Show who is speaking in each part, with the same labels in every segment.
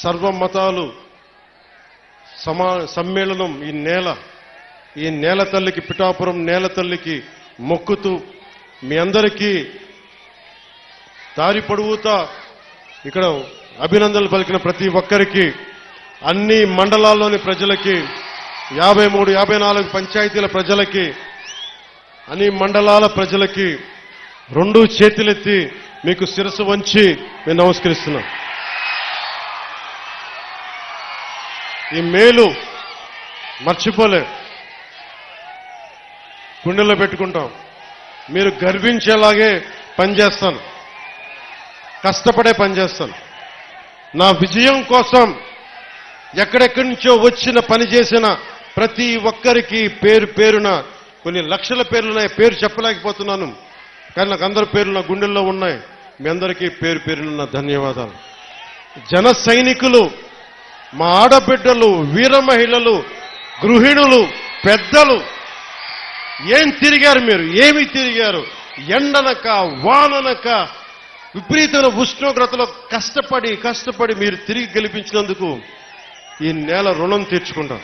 Speaker 1: సర్వ మతాలు సమా సమ్మేళనం ఈ నేల ఈ నేల తల్లికి పిఠాపురం నేల తల్లికి మొక్కుతూ మీ అందరికీ దారి పొడవుతా ఇక్కడ అభినందనలు పలికిన ప్రతి ఒక్కరికి అన్ని మండలాల్లోని ప్రజలకి యాభై మూడు యాభై నాలుగు పంచాయతీల ప్రజలకి అన్ని మండలాల ప్రజలకి రెండు చేతులెత్తి మీకు శిరసు వంచి మేము నమస్కరిస్తున్నాం ఈ మేలు మర్చిపోలే. గుండెల్లో పెట్టుకుంటాం. మీరు గర్వించేలాగే పనిచేస్తాను. కష్టపడే పనిచేస్తాను. నా విజయం కోసం ఎక్కడెక్కడి నుంచో వచ్చిన పని చేసిన ప్రతి ఒక్కరికి పేరు పేరున కొన్ని లక్షల పేర్లు ఉన్నాయి. పేరు చెప్పలేకపోతున్నాను. కానీ నాకు అందరి పేర్లు నా గుండెల్లో ఉన్నాయి. మీ అందరికీ పేరు పేరున ధన్యవాదాలు. జన సైనికులు మా ఆడబిడ్డలు వీర మహిళలు గృహిణులు పెద్దలు ఏం తిరిగారు మీరు? ఏమి తిరిగారు? ఎండనక వాననక విపరీతమైన ఉష్ణోగ్రతలో కష్టపడి కష్టపడి మీరు తిరిగి గెలిపించినందుకు ఈ నేల రుణం తీర్చుకుంటాం.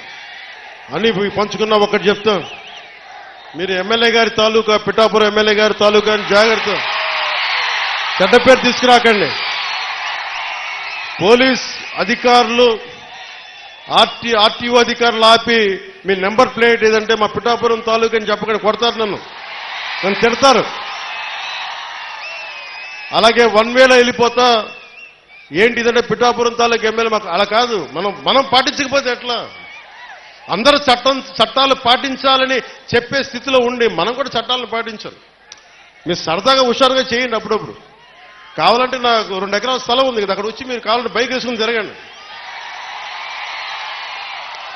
Speaker 1: అని పోయి పంచుకున్నా ఒకటి చెప్తాం. మీరు ఎమ్మెల్యే గారి తాలూకా పిఠాపురం ఎమ్మెల్యే గారి తాలూకా అని జాగ్రత్త. చెడ్డ పేరు తీసుకురాకండి. పోలీస్ అధికారులు ఆర్టీ ఆర్టీఓ అధికారులు ఆపి మీ నెంబర్ ప్లేట్ ఏదంటే మా పిఠాపురం తాలూకా అని చెప్పకుండా కొడతారు నన్ను. నన్ను తిడతారు. అలాగే వన్ వేలో వెళ్ళిపోతా ఏంటి ఇదంటే పిఠాపురం తాలూకు ఎమ్మెల్యే మాకు అలా కాదు. మనం మనం పాటించకపోతే ఎట్లా? అందరూ చట్టం చట్టాలు పాటించాలని చెప్పే స్థితిలో ఉండి మనం కూడా చట్టాలను పాటించాలి. మీరు సరదాగా హుషారుగా చేయండి అప్పుడప్పుడు. కావాలంటే నాకు రెండు ఎకరాల స్థలం ఉంది కదా అక్కడ వచ్చి మీరు కావాలంటే బైక్ వేసుకుని తిరగండి.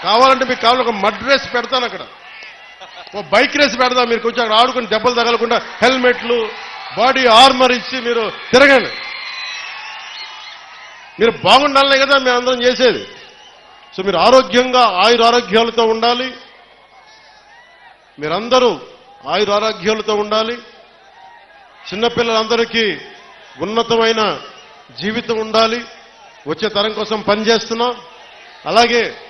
Speaker 1: కావాలంటే మీకు కావాలి ఒక మడ్ రేస్ పెడతాను అక్కడ. ఓ బైక్ రేస్ పెడదాం మీరు కొంచెం అక్కడ ఆడుకుని దెబ్బలు తగలకుండా హెల్మెట్లు బాడీ ఆర్మర్ ఇచ్చి మీరు తిరగండి. మీరు బాగుండాలనే కదా మేము అందరం చేసేది. సో మీరు ఆరోగ్యంగా ఆయుర ఆరోగ్యాలతో ఉండాలి. మీరందరూ ఆయుర ఆరోగ్యాలతో ఉండాలి. చిన్నపిల్లలందరికీ ఉన్నతమైన జీవితం ఉండాలి. వచ్చే తరం కోసం పనిచేస్తున్నాం. అలాగే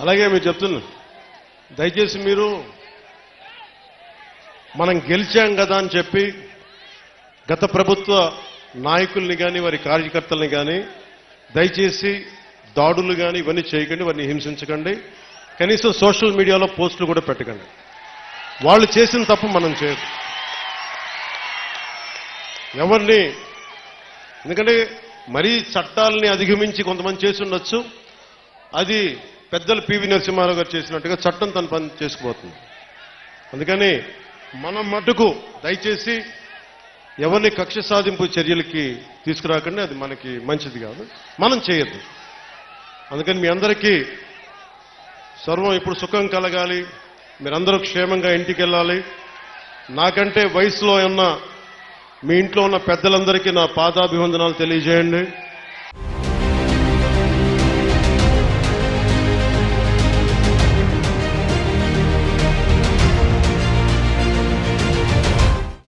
Speaker 1: అలాగే మీరు చెప్తున్నా. దయచేసి మీరు మనం గెలిచాం కదా అని చెప్పి గత ప్రభుత్వ నాయకుల్ని కానీ వారి కార్యకర్తల్ని కానీ దయచేసి దాడులు కానీ ఇవన్నీ చేయకండి వారిని హింసించకండి. కనీసం సోషల్ మీడియాలో పోస్టులు కూడా పెట్టకండి. వాళ్ళు చేసిన తప్పు మనం చేయదు ఎవరిని ఎందుకంటే మరీ చట్టాలని అధిగమించి కొంతమంది చేసి ఉండొచ్చు. అది పెద్దలు పివి నరసింహారావు గారు చేసినట్టుగా చట్టం తన పని చేసుకుపోతుంది. అందుకని మనం మటుకు దయచేసి ఎవరిని కక్ష సాధింపు చర్యలకి తీసుకురాకండి అది మనకి మంచిది కాదు. మనం చేయొద్దు. అందుకని మీ అందరికీ సర్వం ఇప్పుడు సుఖం కలగాలి మీరందరూ క్షేమంగా ఇంటికి వెళ్ళాలి నాకంటే వయసులో ఉన్న మీ ఇంట్లో ఉన్న పెద్దలందరికీ నా పాదాభివందనాలు తెలియజేయండి.